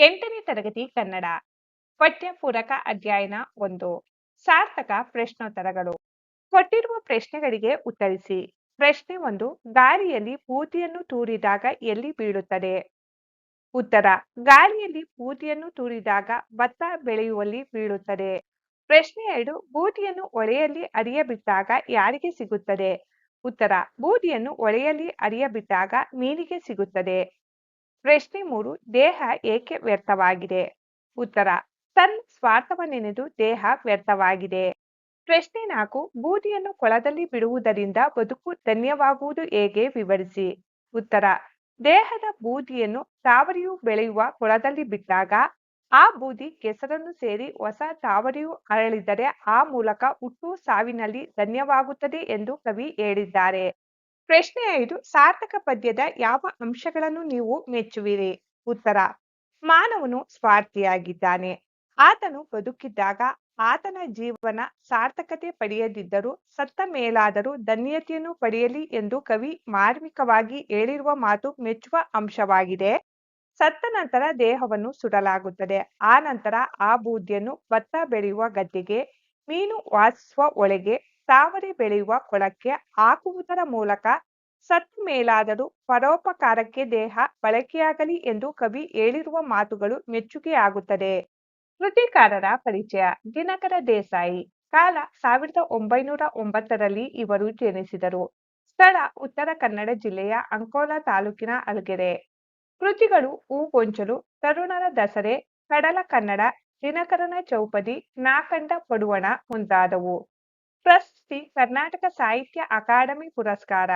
ಎಂಟನೇ ತರಗತಿ ಕನ್ನಡ, ಪಠ್ಯಪೂರಕ ಅಧ್ಯಯನ ಒಂದು, ಸಾರ್ಥಕ ಪ್ರಶ್ನೋತ್ತರಗಳು. ಕೊಟ್ಟಿರುವ ಪ್ರಶ್ನೆಗಳಿಗೆ ಉತ್ತರಿಸಿ. ಪ್ರಶ್ನೆ ಒಂದು, ಗಾಳಿಯಲ್ಲಿ ಬೂದಿಯನ್ನು ತೂರಿದಾಗ ಎಲ್ಲಿ ಬೀಳುತ್ತದೆ? ಉತ್ತರ, ಗಾಳಿಯಲ್ಲಿ ಬೂದಿಯನ್ನು ತೂರಿದಾಗ ಭತ್ತ ಬೆಳೆಯುವಲ್ಲಿ ಬೀಳುತ್ತದೆ. ಪ್ರಶ್ನೆ ಎರಡು, ಬೂದಿಯನ್ನು ಒಳೆಯಲ್ಲಿ ಅರಿಯಬಿಟ್ಟಾಗ ಯಾರಿಗೆ ಸಿಗುತ್ತದೆ? ಉತ್ತರ, ಬೂದಿಯನ್ನು ಒಳೆಯಲ್ಲಿ ಅರಿಯಬಿಟ್ಟಾಗ ಮೀನಿಗೆ ಸಿಗುತ್ತದೆ. ಪ್ರಶ್ನೆ ಮೂರು ದೇಹ ಏಕೆ ವ್ಯರ್ಥವಾಗಿದೆ? ಉತ್ತರ ತನ್ನ ಸ್ವಾರ್ಥವನ್ನೆನೆದು ದೇಹ ವ್ಯರ್ಥವಾಗಿದೆ. ಪ್ರಶ್ನೆ ನಾಲ್ಕು, ಬೂದಿಯನ್ನು ಕೊಳದಲ್ಲಿ ಬಿಡುವುದರಿಂದ ಬದುಕು ಧನ್ಯವಾಗುವುದು ಹೇಗೆ? ವಿವರಿಸಿ. ಉತ್ತರ, ದೇಹದ ಬೂದಿಯನ್ನು ತಾವರಿಯು ಬೆಳೆಯುವ ಕೊಳದಲ್ಲಿ ಬಿಟ್ಟಾಗ, ಆ ಬೂದಿ ಕೆಸರನ್ನು ಸೇರಿ ಹೊಸ ತಾವರಿಯು ಅರಳಿದರೆ ಆ ಮೂಲಕ ಹುಟ್ಟು ಸಾವಿನಲ್ಲಿ ಧನ್ಯವಾಗುತ್ತದೆ ಎಂದು ಕವಿ ಹೇಳಿದ್ದಾರೆ. ಪ್ರಶ್ನೆ ಐದು, ಸಾರ್ಥಕ ಪದ್ಯದ ಯಾವ ಅಂಶಗಳನ್ನು ನೀವು ಮೆಚ್ಚುವಿರಿ? ಉತ್ತರ, ಮಾನವನು ಸ್ವಾರ್ಥಿಯಾಗಿದ್ದಾನೆ. ಆತನು ಬದುಕಿದ್ದಾಗ ಆತನ ಜೀವನ ಸಾರ್ಥಕತೆ ಪಡೆಯದಿದ್ದರೂ ಸತ್ತ ಮೇಲಾದರೂ ಧನ್ಯತೆಯನ್ನು ಪಡೆಯಲಿ ಎಂದು ಕವಿ ಮಾರ್ಮಿಕವಾಗಿ ಹೇಳಿರುವ ಮಾತು ಮೆಚ್ಚುವ ಅಂಶವಾಗಿದೆ. ಸತ್ತ ನಂತರ ದೇಹವನ್ನು ಸುಡಲಾಗುತ್ತದೆ. ಆ ನಂತರ ಆ ಬೂದಿಯನ್ನು ಭತ್ತ ಬೆಳೆಯುವ ಗದ್ದೆಗೆ, ಮೀನು ವಾಸಿಸುವ ಒಳಗೆ ತಾವರೆ ಬೆಳೆಯುವ ಕೊಳಕ್ಕೆ ಹಾಕುವುದರ ಮೂಲಕ ಸತ್ತ ಮೇಲಾದರೂ ಪರೋಪಕಾರಕ್ಕೆ ದೇಹ ಬಳಕೆಯಾಗಲಿ ಎಂದು ಕವಿ ಹೇಳಿರುವ ಮಾತುಗಳು ಮೆಚ್ಚುಗೆಯಾಗುತ್ತದೆ. ಕೃತಿಕಾರರ ಪರಿಚಯ, ದಿನಕರ ದೇಸಾಯಿ. ಕಾಲ ಸಾವಿರದ ಒಂಬೈನೂರ ಒಂಬತ್ತರಲ್ಲಿ ಇವರು ಜನಿಸಿದರು. ಸ್ಥಳ ಉತ್ತರ ಕನ್ನಡ ಜಿಲ್ಲೆಯ ಅಂಕೋಲಾ ತಾಲೂಕಿನ ಅಲ್ಗೆರೆ ಕೃತಿಗಳು ಹೂಗೊಂಚಲು ತರುಣರ ದಸರೆ, ಕಡಲ ಕನ್ನಡ, ದಿನಕರನ ಚೌಪದಿ ನಾಕಂಡ ಪಡುವಣ ಮುಂತಾದವು. ಪ್ರಶಸ್ತಿ ಕರ್ನಾಟಕ ಸಾಹಿತ್ಯ ಅಕಾಡೆಮಿ ಪುರಸ್ಕಾರ.